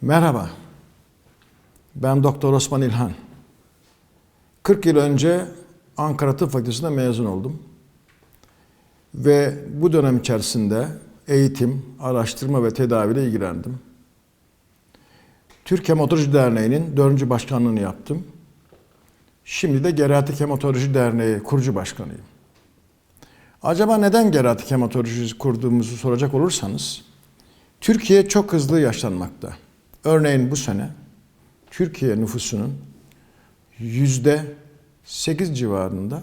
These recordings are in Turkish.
Merhaba. Ben Doktor Osman İlhan. 40 yıl önce Ankara Tıp Fakültesi'nde mezun oldum. Ve bu dönem içerisinde eğitim, araştırma ve tedaviyle ilgilendim. Türk Hematoloji Derneği'nin dördüncü başkanlığını yaptım. Şimdi de Geriatrik Hematoloji Derneği kurucu başkanıyım. Acaba neden geriatrik hematoloji kurduğumuzu soracak olursanız, Türkiye çok hızlı yaşlanmakta. Örneğin bu sene Türkiye nüfusunun yüzde 8 civarında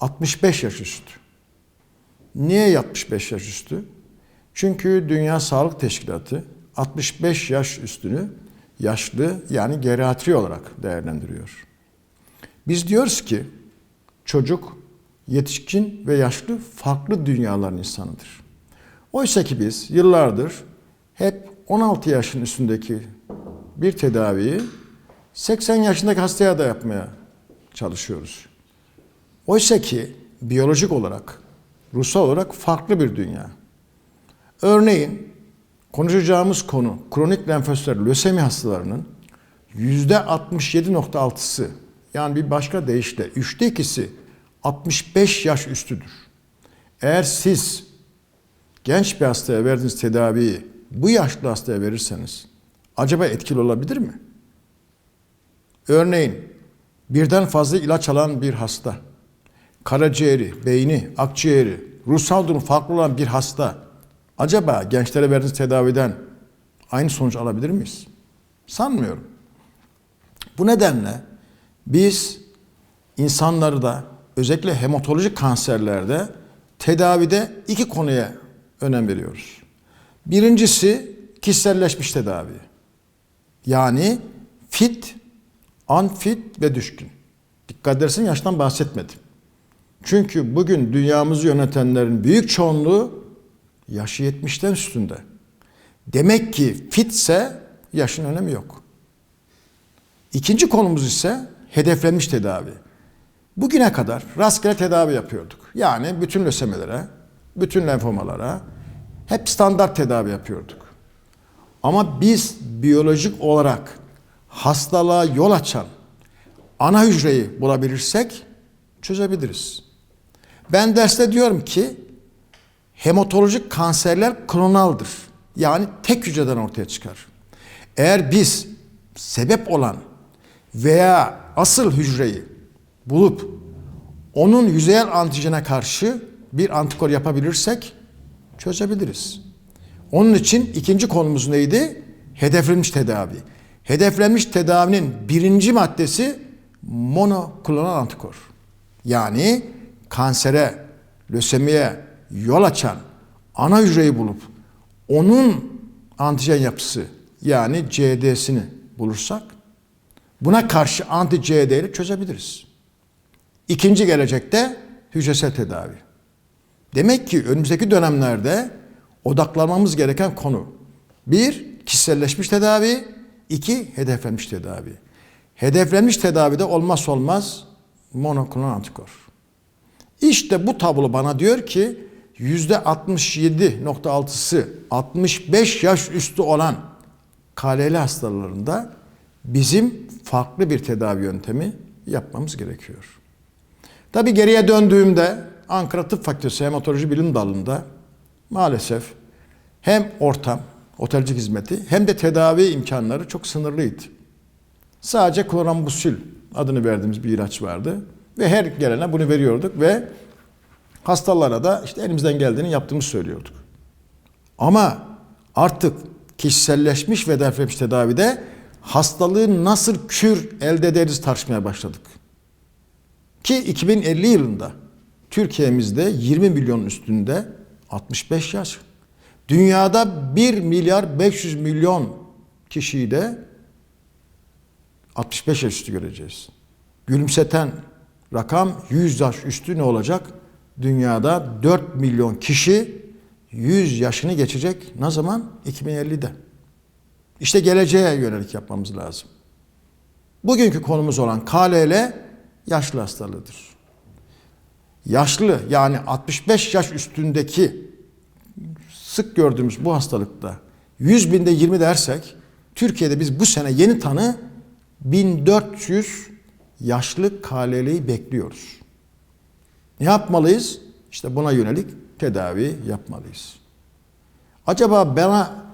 65 yaş üstü. Niye 65 yaş üstü? Çünkü Dünya Sağlık Teşkilatı 65 yaş üstünü yaşlı yani geriatri olarak değerlendiriyor. Biz diyoruz ki çocuk, yetişkin ve yaşlı farklı dünyaların insanıdır. Oysa ki biz yıllardır hep 16 yaşın üstündeki bir tedaviyi 80 yaşındaki hastaya da yapmaya çalışıyoruz. Oysa ki biyolojik olarak, ruhsal olarak farklı bir dünya. Örneğin konuşacağımız konu kronik lenfösitler lösemi hastalarının %67.6'sı yani bir başka deyişle üçte ikisi 65 yaş üstüdür. Eğer siz genç bir hastaya verdiğiniz tedaviyi bu yaşlı hastaya verirseniz acaba etkili olabilir mi? Örneğin birden fazla ilaç alan bir hasta, karaciğeri, beyni, akciğeri, ruhsal durum farklı olan bir hasta acaba gençlere verdiğiniz tedaviden aynı sonuç alabilir miyiz? Sanmıyorum. Bu nedenle biz insanları da özellikle hematolojik kanserlerde tedavide iki konuya önem veriyoruz. Birincisi kişiselleşmiş tedavi. Yani fit, unfit ve düşkün. Dikkat edersen yaştan bahsetmedim. Çünkü bugün dünyamızı yönetenlerin büyük çoğunluğu yaşı 70'ten üstünde. Demek ki fitse yaşın önemi yok. İkinci konumuz ise hedeflenmiş tedavi. Bugüne kadar rastgele tedavi yapıyorduk. Yani bütün lösemilere, bütün lenfomalara hep standart tedavi yapıyorduk. Ama biz biyolojik olarak hastalığa yol açan ana hücreyi bulabilirsek çözebiliriz. Ben derste diyorum ki hematolojik kanserler klonaldır. Yani tek hücreden ortaya çıkar. Eğer biz sebep olan veya asıl hücreyi bulup onun yüzeyel antijene karşı bir antikor yapabilirsek çözebiliriz. Onun için ikinci konumuz neydi? Hedeflenmiş tedavi. Hedeflenmiş tedavinin birinci maddesi monoklonal antikor. Yani kansere, lösemiye yol açan ana hücreyi bulup onun antijen yapısı yani CD'sini bulursak buna karşı anti CD ile çözebiliriz. İkinci gelecekte hücresel tedavi. Demek ki önümüzdeki dönemlerde odaklanmamız gereken konu bir kişiselleşmiş tedavi, iki hedeflenmiş tedavi. Hedeflenmiş tedavide olmazsa olmaz monoklonal antikor. İşte bu tablo bana diyor ki yüzde 67.6'sı 65 yaş üstü olan KLL hastalarında bizim farklı bir tedavi yöntemi yapmamız gerekiyor. Tabi geriye döndüğümde Ankara Tıp Fakültesi Hematoloji Bilim Dalı'nda maalesef hem ortam, otelcilik hizmeti hem de tedavi imkanları çok sınırlıydı. Sadece klorambusil adını verdiğimiz bir ilaç vardı ve her gelene bunu veriyorduk ve hastalara da işte elimizden geldiğini yaptığımızı söylüyorduk. Ama artık kişiselleşmiş ve hedeflenmiş tedavide hastalığı nasıl kür elde ederiz tartışmaya başladık. Ki 2050 yılında Türkiye'mizde 20 milyon üstünde 65 yaş. Dünyada 1 milyar 500 milyon kişiyi de 65 yaş üstü göreceğiz. Gülümseten rakam 100 yaş üstü ne olacak? Dünyada 4 milyon kişi 100 yaşını geçecek. Ne zaman? 2050'de. İşte geleceğe yönelik yapmamız lazım. Bugünkü konumuz olan KLL yaşlı hastalığıdır. Yaşlı yani 65 yaş üstündeki sık gördüğümüz bu hastalıkta 100 binde 20 dersek Türkiye'de biz bu sene yeni tanı 1400 yaşlı KLL'yi bekliyoruz. Ne yapmalıyız? İşte buna yönelik tedavi yapmalıyız. Acaba bana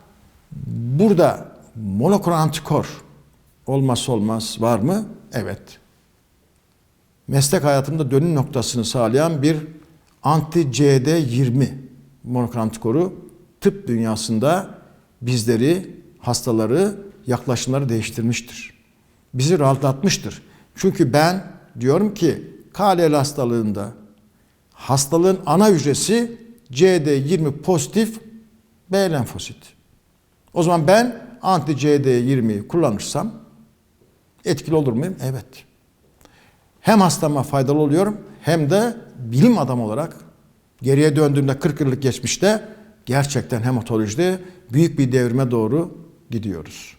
burada monokron antikor olmazsa olmaz var mı? Evet. Meslek hayatımda dönüm noktasını sağlayan bir anti-CD20 monokron antikoru tıp dünyasında bizleri, hastaları, yaklaşımları değiştirmiştir. Bizi rahatlatmıştır. Çünkü ben diyorum ki KLL hastalığında hastalığın ana hücresi CD20 pozitif B lenfosit. O zaman ben anti CD20'yi kullanırsam etkili olur muyum? Evet. Hem hastama faydalı oluyorum hem de bilim adamı olarak geriye döndüğümde 40 yıllık geçmişte gerçekten hematolojide büyük bir devrime doğru gidiyoruz.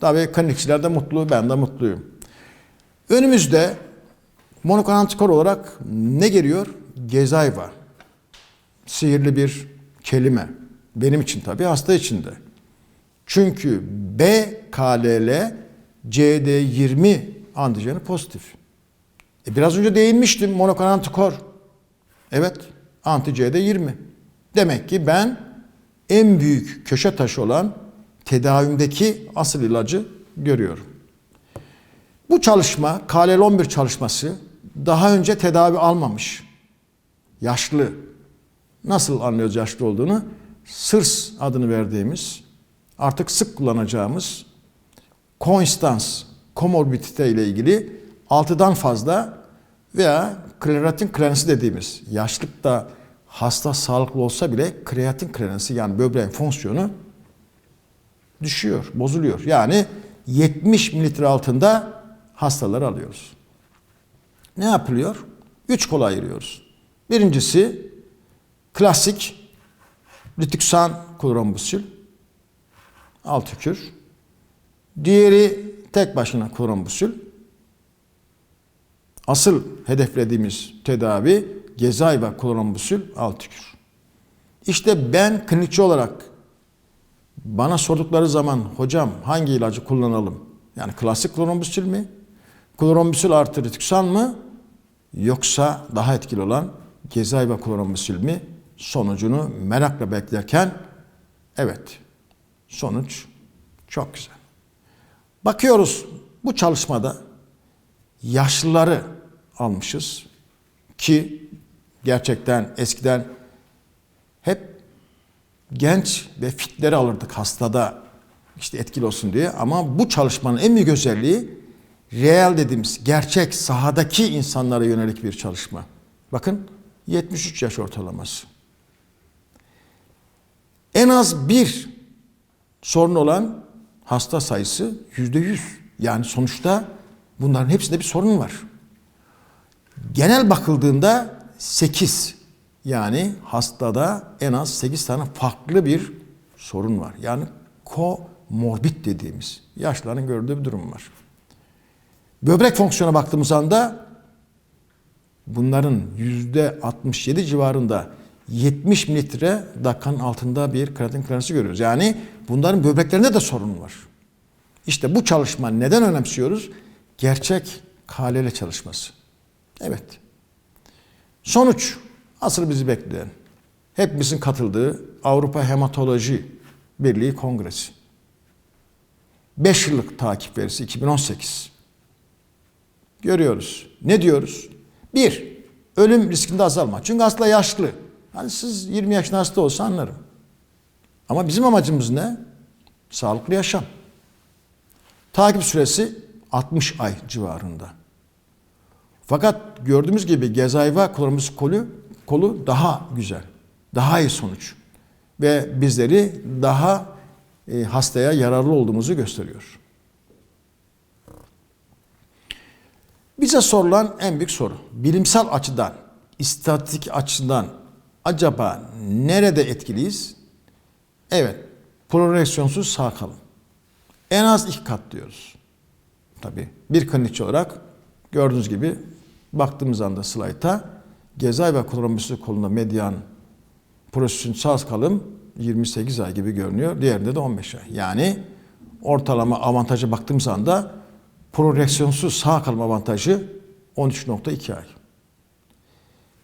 Tabii klinikçiler de mutlu, ben de mutluyum. Önümüzde monokon antikor olarak ne geliyor? Gezayva. Sihirli bir kelime. Benim için tabii, hasta için de. Çünkü BKLL CD20 antijeni pozitif. E biraz önce değinmiştim monokon antikor. Evet, anti CD20. Demek ki ben en büyük köşe taşı olan tedavimdeki asıl ilacı görüyorum. Bu çalışma, KLL11 çalışması daha önce tedavi almamış. Yaşlı. Nasıl anlıyoruz yaşlı olduğunu? SIRS adını verdiğimiz, artık sık kullanacağımız Constans komorbidite ile ilgili 6'dan fazla veya kreatin krenisi dediğimiz yaşlıkta hasta sağlıklı olsa bile kreatin krenisi yani böbreğin fonksiyonu düşüyor, bozuluyor. Yani 70 mililitre altında hastaları alıyoruz. Ne yapılıyor? Üç kola ayırıyoruz. Birincisi klasik litiksan klorombusül 6 kür. Diğeri tek başına klorombusül. Asıl hedeflediğimiz tedavi gezay ve klorombusül 6 kür. İşte ben klinikçi olarak bana sordukları zaman hocam hangi ilacı kullanalım? Yani klasik klorombusül mi? Klorombusül artı ritiksan mı? Yoksa daha etkili olan gezay ve klorombusül mi? Sonucunu merakla beklerken evet sonuç çok güzel. Bakıyoruz bu çalışmada yaşlıları almışız ki gerçekten eskiden hep genç ve fitleri alırdık hastada işte etkili olsun diye ama bu çalışmanın en büyük özelliği real dediğimiz gerçek sahadaki insanlara yönelik bir çalışma. Bakın 73 yaş ortalaması. En az bir sorun olan hasta sayısı yüzde yüz. Yani sonuçta bunların hepsinde bir sorun var. Genel bakıldığında 8 yani hastada en az 8 tane farklı bir sorun var. Yani komorbid dediğimiz yaşlıların gördüğü bir durum var. Böbrek fonksiyona baktığımız anda bunların yüzde 67 civarında 70 mililitre dakikanın altında bir kreatin klanisi görüyoruz. Yani bunların böbreklerinde de sorun var. İşte bu çalışma neden önemsiyoruz? Gerçek KLL çalışması. Evet. Sonuç asıl bizi bekleyen, hepimizin katıldığı Avrupa Hematoloji Birliği Kongresi. 5 yıllık takip verisi 2018. Görüyoruz. Ne diyoruz? Bir, ölüm riskinde azalma. Çünkü hasta yaşlı. Hani siz 20 yaşında hasta olsa anlarım. Ama bizim amacımız ne? Sağlıklı yaşam. Takip süresi 60 ay civarında. Fakat gördüğümüz gibi Gezayva kloromuz kolu, kolu daha güzel. Daha iyi sonuç. Ve bizleri daha e, hastaya yararlı olduğumuzu gösteriyor. Bize sorulan en büyük soru. Bilimsel açıdan, istatistik açıdan acaba nerede etkiliyiz? Evet, progresyonsuz sağ kalın. En az iki kat diyoruz. Tabii bir klinikçi olarak gördüğünüz gibi baktığımız anda slayta Gezay ve klorombüsü kolunda medyan prosesün sağ kalım 28 ay gibi görünüyor. Diğerinde de 15 ay. Yani ortalama avantajı baktığım zaman da projeksiyonsuz sağ kalma avantajı 13.2 ay.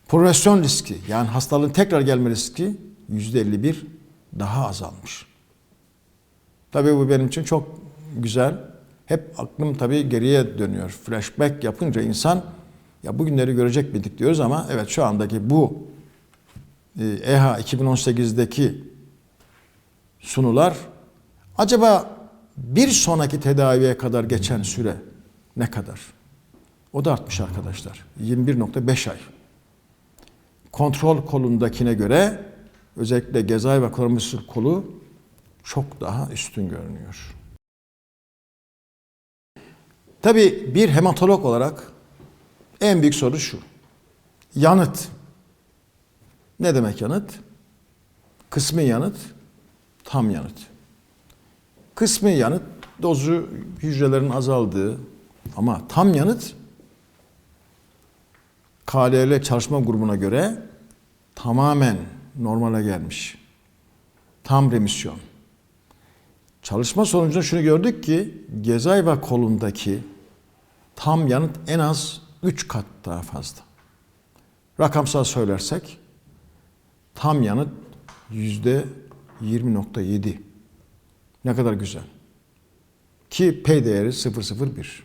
Progresyon riski yani hastalığın tekrar gelme riski %51 daha azalmış. Tabii bu benim için çok güzel. Hep aklım tabii geriye dönüyor. Flashback yapınca insan ya bugünleri görecek miydik diyoruz ama evet şu andaki bu e, EHA 2018'deki sunular acaba bir sonraki tedaviye kadar geçen süre ne kadar? O da artmış arkadaşlar. 21.5 ay. Kontrol kolundakine göre özellikle Gezay ve Kromisür kolu çok daha üstün görünüyor. Tabii bir hematolog olarak en büyük soru şu. Yanıt. Ne demek yanıt? Kısmi yanıt, tam yanıt. Kısmi yanıt dozu hücrelerin azaldığı ama tam yanıt KLL çalışma grubuna göre tamamen normale gelmiş. Tam remisyon. Çalışma sonucunda şunu gördük ki Gezayva kolundaki tam yanıt en az 3 kat daha fazla. Rakamsal söylersek tam yanıt yüzde 20.7. Ne kadar güzel. Ki P değeri 001.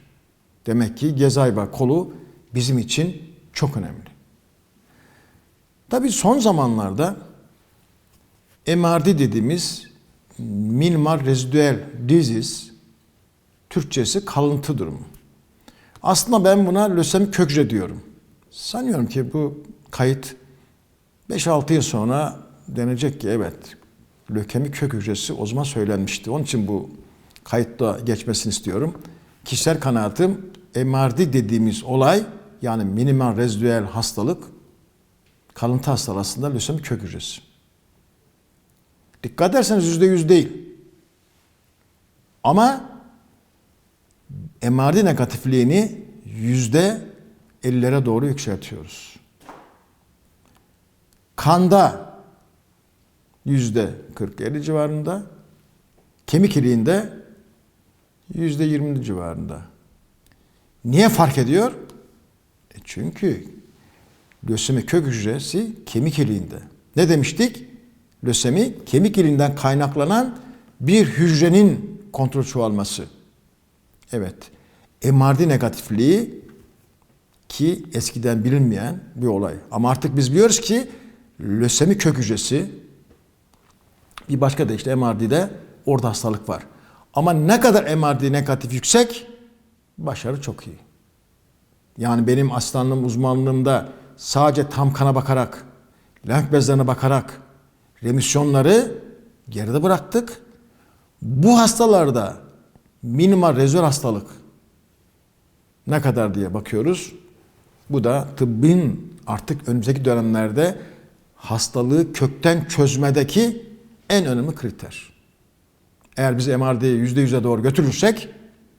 Demek ki Gezayva kolu bizim için çok önemli. Tabii son zamanlarda MRD dediğimiz minimal residual disease Türkçesi kalıntı durumu. Aslında ben buna lösemi kökre diyorum. Sanıyorum ki bu kayıt 5-6 yıl sonra denecek ki evet lökemi kök hücresi o zaman söylenmişti. Onun için bu kayıtta geçmesini istiyorum. Kişisel kanaatim MRD dediğimiz olay yani minimal rezidüel hastalık kalıntı hastalığı aslında lösemi kök hücresi. Dikkat ederseniz yüzde yüz değil. Ama MRD negatifliğini yüzde ellere doğru yükseltiyoruz. Kanda yüzde 40-50 civarında, kemik iliğinde yüzde 20 civarında. Niye fark ediyor? E çünkü lösemi kök hücresi kemik iliğinde. Ne demiştik? Lösemi kemik iliğinden kaynaklanan bir hücrenin kontrol çoğalması. Evet. MRD negatifliği ki eskiden bilinmeyen bir olay. Ama artık biz biliyoruz ki lösemi kök hücresi bir başka da işte MRD'de orada hastalık var. Ama ne kadar MRD negatif yüksek başarı çok iyi. Yani benim aslanlığım uzmanlığımda sadece tam kana bakarak, lenf bezlerine bakarak remisyonları geride bıraktık. Bu hastalarda minimal rezol hastalık ne kadar diye bakıyoruz. Bu da tıbbın artık önümüzdeki dönemlerde hastalığı kökten çözmedeki en önemli kriter. Eğer biz MRD'yi %100'e doğru götürürsek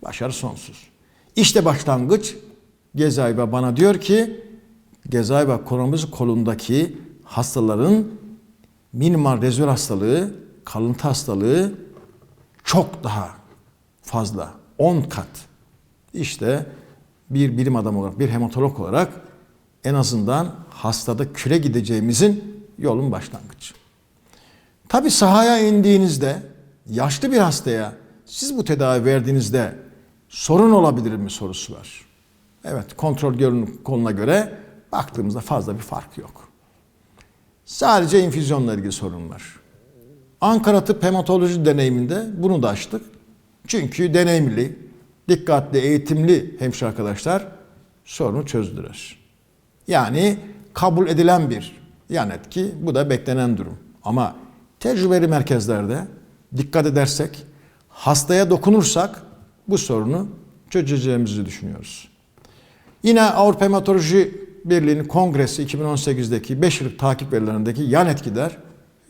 başarı sonsuz. İşte başlangıç Gezayba bana diyor ki Gezayba konumuz kolundaki hastaların minimal rezol hastalığı, kalıntı hastalığı çok daha fazla. 10 kat. İşte bir bilim adamı olarak, bir hematolog olarak en azından hastada küre gideceğimizin yolun başlangıcı. Tabi sahaya indiğinizde yaşlı bir hastaya siz bu tedavi verdiğinizde sorun olabilir mi sorusu var. Evet kontrol görünüm koluna göre baktığımızda fazla bir fark yok. Sadece infüzyonla ilgili sorun var. Ankara Tıp Hematoloji deneyiminde bunu da açtık. Çünkü deneyimli, dikkatli, eğitimli hemşire arkadaşlar sorunu çözdüler. Yani kabul edilen bir yan etki, bu da beklenen durum. Ama tecrübeli merkezlerde dikkat edersek, hastaya dokunursak bu sorunu çözeceğimizi düşünüyoruz. Yine Avrupa Hematoloji Birliği'nin kongresi 2018'deki 5 yıllık takip verilerindeki yan etkiler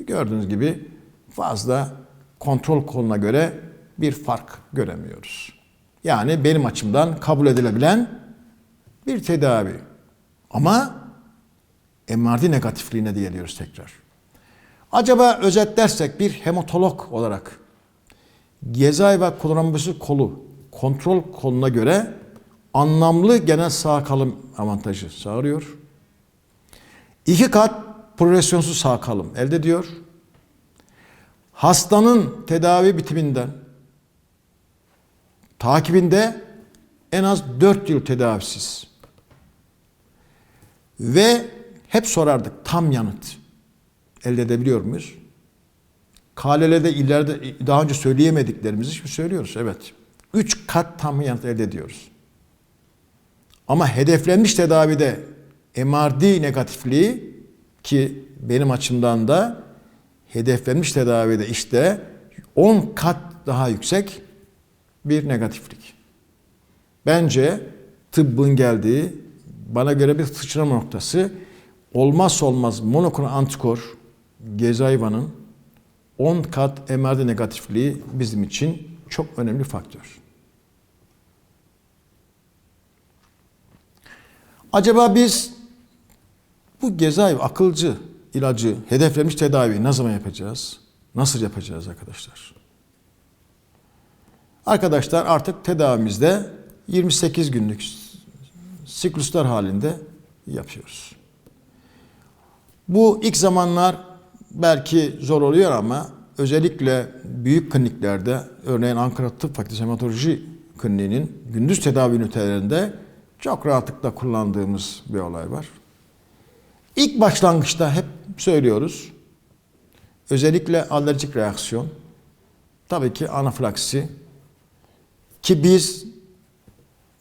gördüğünüz gibi fazla kontrol koluna göre bir fark göremiyoruz. Yani benim açımdan kabul edilebilen bir tedavi. Ama MRD negatifliğine de geliyoruz tekrar. Acaba özetlersek bir hematolog olarak Gezay kolonombüsü kolu kontrol koluna göre anlamlı genel sağ kalım avantajı sağlıyor. İki kat progresyonsuz sağ kalım elde ediyor. Hastanın tedavi bitiminden takibinde en az 4 yıl tedavisiz. Ve hep sorardık tam yanıt elde edebiliyor muyuz? KLL'de ileride daha önce söyleyemediklerimizi şimdi söylüyoruz. Evet. 3 kat tam yanıt elde ediyoruz. Ama hedeflenmiş tedavide MRD negatifliği ki benim açımdan da hedeflenmiş tedavide işte 10 kat daha yüksek bir negatiflik. Bence tıbbın geldiği bana göre bir sıçrama noktası olmazsa olmaz monoklonal antikor Gezayva'nın 10 kat MRD negatifliği bizim için çok önemli faktör. Acaba biz bu Gezayva akılcı ilacı, hedeflemiş tedaviyi ne zaman yapacağız? Nasıl yapacağız arkadaşlar? Arkadaşlar artık tedavimizde 28 günlük sikluslar halinde yapıyoruz. Bu ilk zamanlar belki zor oluyor ama özellikle büyük kliniklerde örneğin Ankara Tıp Fakültesi Hematoloji Kliniği'nin gündüz tedavi ünitelerinde çok rahatlıkla kullandığımız bir olay var. İlk başlangıçta hep söylüyoruz. Özellikle alerjik reaksiyon, tabii ki anafilaksi ki biz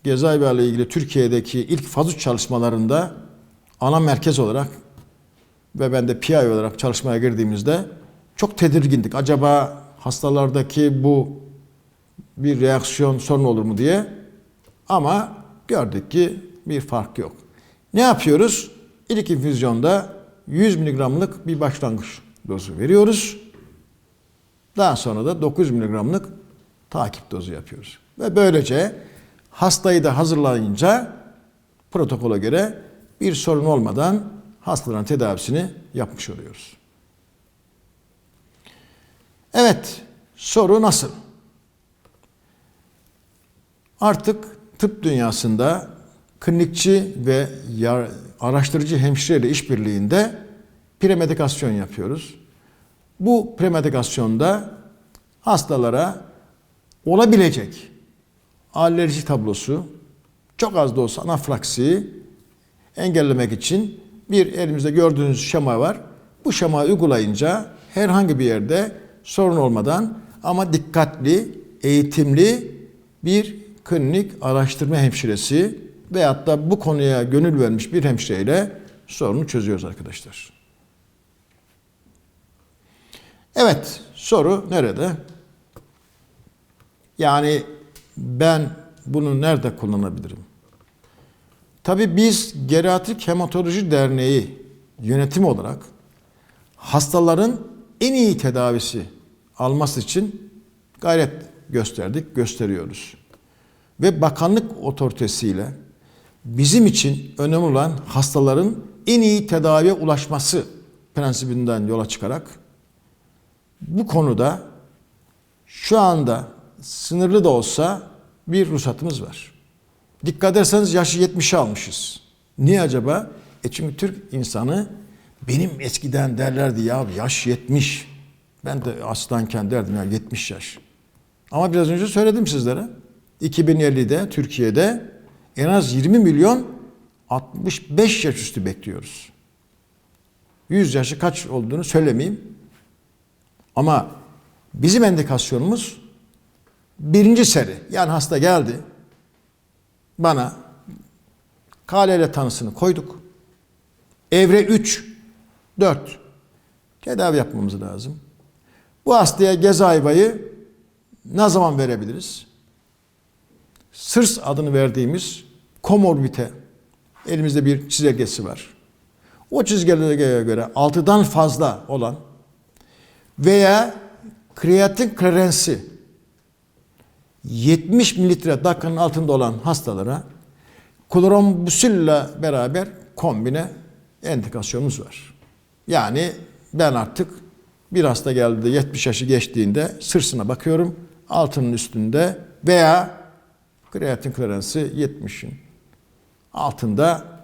Gezayva ile ilgili Türkiye'deki ilk faz 3 çalışmalarında ana merkez olarak ve ben de PI olarak çalışmaya girdiğimizde çok tedirgindik. Acaba hastalardaki bu bir reaksiyon sorun olur mu diye. Ama gördük ki bir fark yok. Ne yapıyoruz? İlk infüzyonda 100 miligramlık bir başlangıç dozu veriyoruz. Daha sonra da 900 miligramlık takip dozu yapıyoruz. Ve böylece hastayı da hazırlayınca protokola göre bir sorun olmadan hastaların tedavisini yapmış oluyoruz. Evet, soru nasıl? Artık tıp dünyasında klinikçi ve araştırıcı hemşireyle işbirliğinde premedikasyon yapıyoruz. Bu premedikasyonda hastalara olabilecek alerji tablosu çok az da olsa anafilaksiyi engellemek için bir elimizde gördüğünüz şema var. Bu şemayı uygulayınca herhangi bir yerde sorun olmadan ama dikkatli, eğitimli bir klinik araştırma hemşiresi veyahut da bu konuya gönül vermiş bir hemşireyle sorunu çözüyoruz arkadaşlar. Evet, soru nerede? Yani ben bunu nerede kullanabilirim? Tabii biz Geriatrik Hematoloji Derneği yönetim olarak hastaların en iyi tedavisi alması için gayret gösterdik, gösteriyoruz. Ve bakanlık otoritesiyle bizim için önemli olan hastaların en iyi tedaviye ulaşması prensibinden yola çıkarak bu konuda şu anda sınırlı da olsa bir ruhsatımız var. Dikkat ederseniz yaşı 70'i almışız. Niye acaba? E çünkü Türk insanı benim eskiden derlerdi ya yaş 70. Ben de aslanken derdim ya 70 yaş. Ama biraz önce söyledim sizlere. 2050'de Türkiye'de en az 20 milyon 65 yaş üstü bekliyoruz. 100 yaşı kaç olduğunu söylemeyeyim. Ama bizim endikasyonumuz birinci seri. Yani hasta geldi bana KLL tanısını koyduk. Evre 3, 4 tedavi yapmamız lazım. Bu hastaya Gezayva'yı ne zaman verebiliriz? SIRS adını verdiğimiz komorbite elimizde bir çizelgesi var. O çizgilere göre 6'dan fazla olan veya kreatin klerensi 70 mililitre dakikanın altında olan hastalara klorombusille beraber kombine endikasyonumuz var. Yani ben artık bir hasta geldi 70 yaşı geçtiğinde sırsına bakıyorum. altının üstünde veya kreatin kleransı 70'in altında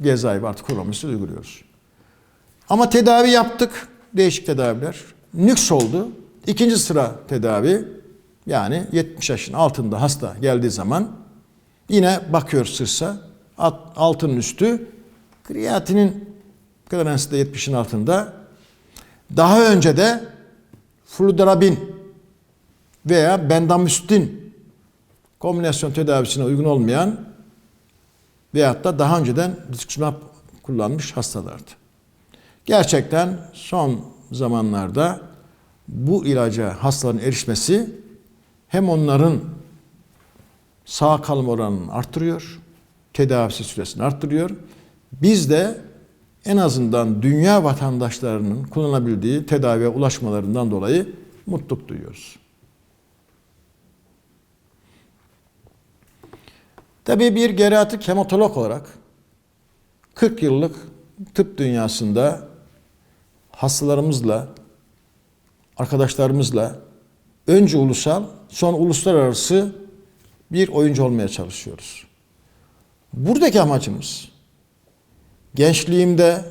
Gezayir artık kullanmışı uyguluyoruz. Ama tedavi yaptık. Değişik tedaviler. Nüks oldu. İkinci sıra tedavi yani 70 yaşın altında hasta geldiği zaman yine bakıyor sırsa alt- altının üstü kreatinin kleransı da 70'in altında. Daha önce de fludarabin veya bendamüstin kombinasyon tedavisine uygun olmayan veyahut da daha önceden rituximab kullanmış hastalardı. Gerçekten son zamanlarda bu ilaca hastaların erişmesi hem onların sağ kalma oranını arttırıyor, tedavisi süresini arttırıyor. Biz de en azından dünya vatandaşlarının kullanabildiği tedaviye ulaşmalarından dolayı mutluluk duyuyoruz. Tabii bir geriatrik hematolog olarak 40 yıllık tıp dünyasında hastalarımızla, arkadaşlarımızla önce ulusal, sonra uluslararası bir oyuncu olmaya çalışıyoruz. Buradaki amacımız gençliğimde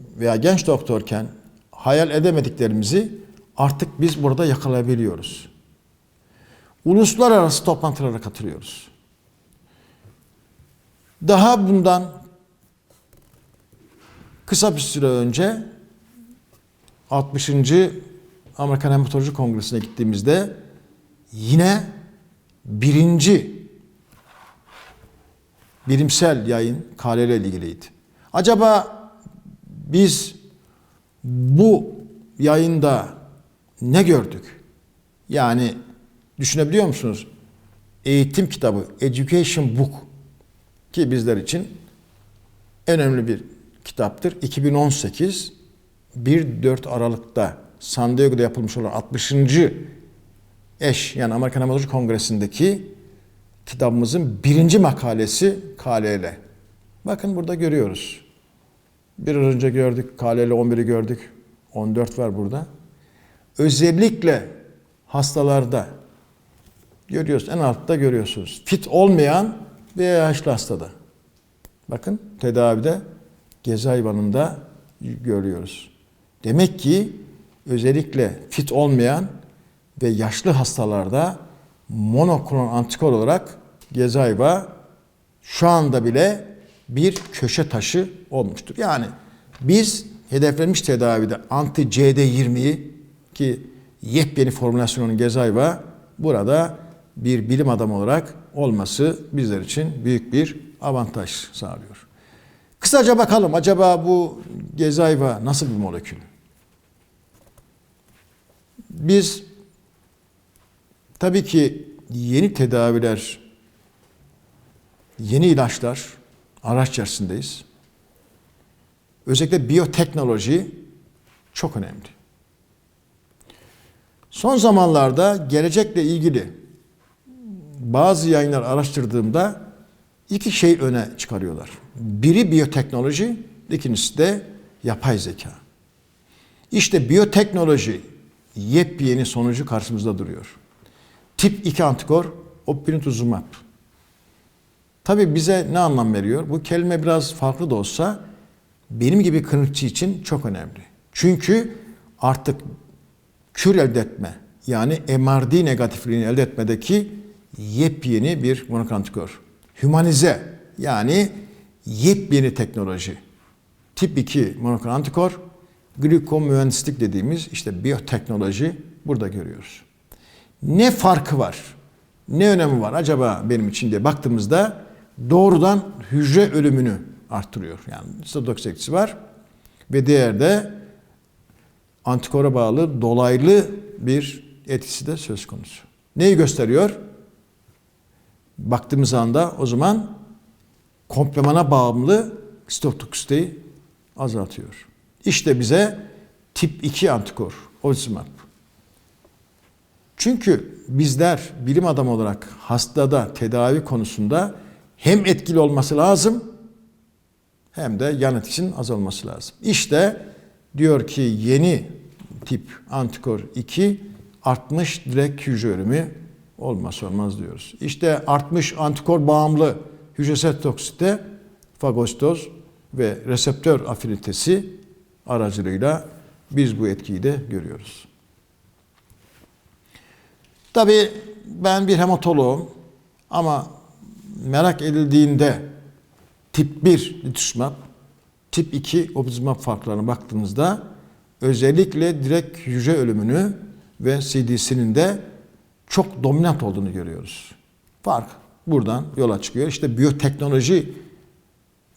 veya genç doktorken hayal edemediklerimizi artık biz burada yakalayabiliyoruz. Uluslararası toplantılara katılıyoruz. Daha bundan kısa bir süre önce 60. Amerikan Hematoloji Kongresi'ne gittiğimizde yine birinci bilimsel yayın KLL ile ilgiliydi. Acaba biz bu yayında ne gördük? Yani düşünebiliyor musunuz? Eğitim kitabı, education book ki bizler için önemli bir kitaptır. 2018 1-4 Aralık'ta San Diego'da yapılmış olan 60. eş yani Amerikan Hematoloji Kongresi'ndeki kitabımızın birinci makalesi KLL. Bakın burada görüyoruz. Bir önce gördük, KLL 11'i gördük. 14 var burada. Özellikle hastalarda görüyoruz. En altta görüyorsunuz. Fit olmayan yaşlı hastada. Bakın tedavide gezi hayvanında görüyoruz. Demek ki özellikle fit olmayan ve yaşlı hastalarda monoklonal antikor olarak Gezayva şu anda bile bir köşe taşı olmuştur. Yani biz hedeflenmiş tedavide anti CD20'yi ki yepyeni formülasyonun Gezayva burada bir bilim adamı olarak olması bizler için büyük bir avantaj sağlıyor. Kısaca bakalım acaba bu Gezayva nasıl bir molekül? Biz tabii ki yeni tedaviler, yeni ilaçlar araç içerisindeyiz. Özellikle biyoteknoloji çok önemli. Son zamanlarda gelecekle ilgili bazı yayınlar araştırdığımda iki şey öne çıkarıyorlar. Biri biyoteknoloji, ikincisi de yapay zeka. İşte biyoteknoloji yepyeni sonucu karşımızda duruyor. Tip 2 antikor opinituzumab. Tabi bize ne anlam veriyor? Bu kelime biraz farklı da olsa benim gibi klinikçi için çok önemli. Çünkü artık kür elde etme yani MRD negatifliğini elde etmedeki yepyeni bir monokantikor. Humanize yani yepyeni teknoloji. Tip 2 monoklonal glikom mühendislik dediğimiz işte biyoteknoloji burada görüyoruz. Ne farkı var? Ne önemi var acaba benim için diye baktığımızda doğrudan hücre ölümünü arttırıyor. Yani stotoks etkisi var ve diğer de antikora bağlı dolaylı bir etkisi de söz konusu. Neyi gösteriyor? Baktığımız anda o zaman komplemana bağımlı stotoksiteyi azaltıyor. İşte bize tip 2 antikor, ozimab. Çünkü bizler bilim adamı olarak hastada tedavi konusunda hem etkili olması lazım hem de yan etkisinin az olması lazım. İşte diyor ki yeni tip antikor 2 artmış direkt hücre ölümü olmazsa olmaz diyoruz. İşte artmış antikor bağımlı hücresel toksite fagostoz ve reseptör afinitesi aracılığıyla biz bu etkiyi de görüyoruz. Tabii ben bir hematoloğum ama merak edildiğinde tip 1 litüsmap, tip 2 obizmap farklarına baktığınızda özellikle direkt hücre ölümünü ve CDC'nin de çok dominant olduğunu görüyoruz. Fark buradan yola çıkıyor. İşte biyoteknoloji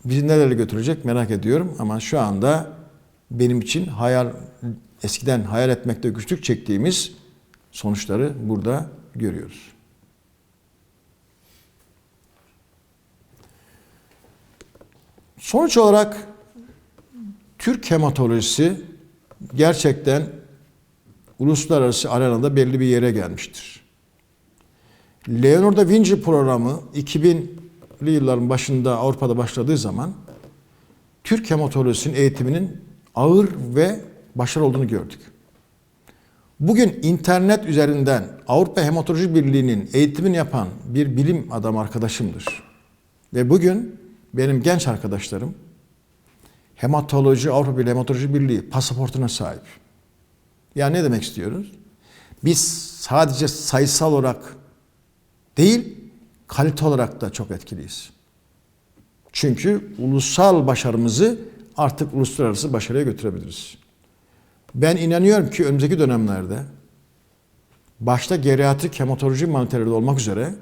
bizi nerelere götürecek merak ediyorum ama şu anda benim için hayal eskiden hayal etmekte güçlük çektiğimiz sonuçları burada görüyoruz. Sonuç olarak Türk hematolojisi gerçekten uluslararası arenada belli bir yere gelmiştir. Leonardo da Vinci programı 2000'li yılların başında Avrupa'da başladığı zaman Türk hematolojisinin eğitiminin ağır ve başarılı olduğunu gördük. Bugün internet üzerinden Avrupa Hematoloji Birliği'nin eğitimini yapan bir bilim adam arkadaşımdır. Ve bugün benim genç arkadaşlarım hematoloji, Avrupa Birliği Hematoloji Birliği pasaportuna sahip. Yani ne demek istiyoruz? Biz sadece sayısal olarak değil, kalite olarak da çok etkiliyiz. Çünkü ulusal başarımızı artık uluslararası başarıya götürebiliriz. Ben inanıyorum ki önümüzdeki dönemlerde başta geriatrik hematoloji maniteleri olmak üzere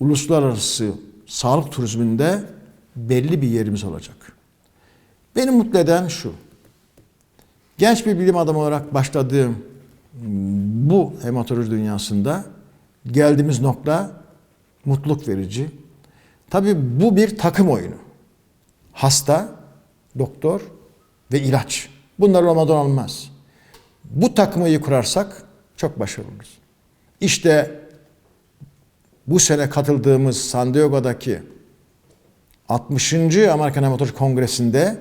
uluslararası sağlık turizminde belli bir yerimiz olacak. Beni mutlu eden şu. Genç bir bilim adamı olarak başladığım bu hematoloji dünyasında geldiğimiz nokta mutluluk verici. Tabii bu bir takım oyunu. Hasta, doktor ve ilaç. Bunlar olmadan olmaz. Bu takımı iyi kurarsak çok başarılı oluruz. İşte bu sene katıldığımız San Diego'daki 60. Amerikan Hematoloji Kongresi'nde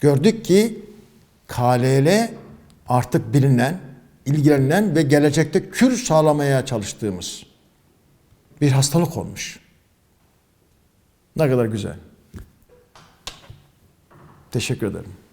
gördük ki KLL artık bilinen, ilgilenilen ve gelecekte kür sağlamaya çalıştığımız bir hastalık olmuş. Ne kadar güzel. Teşekkür ederim.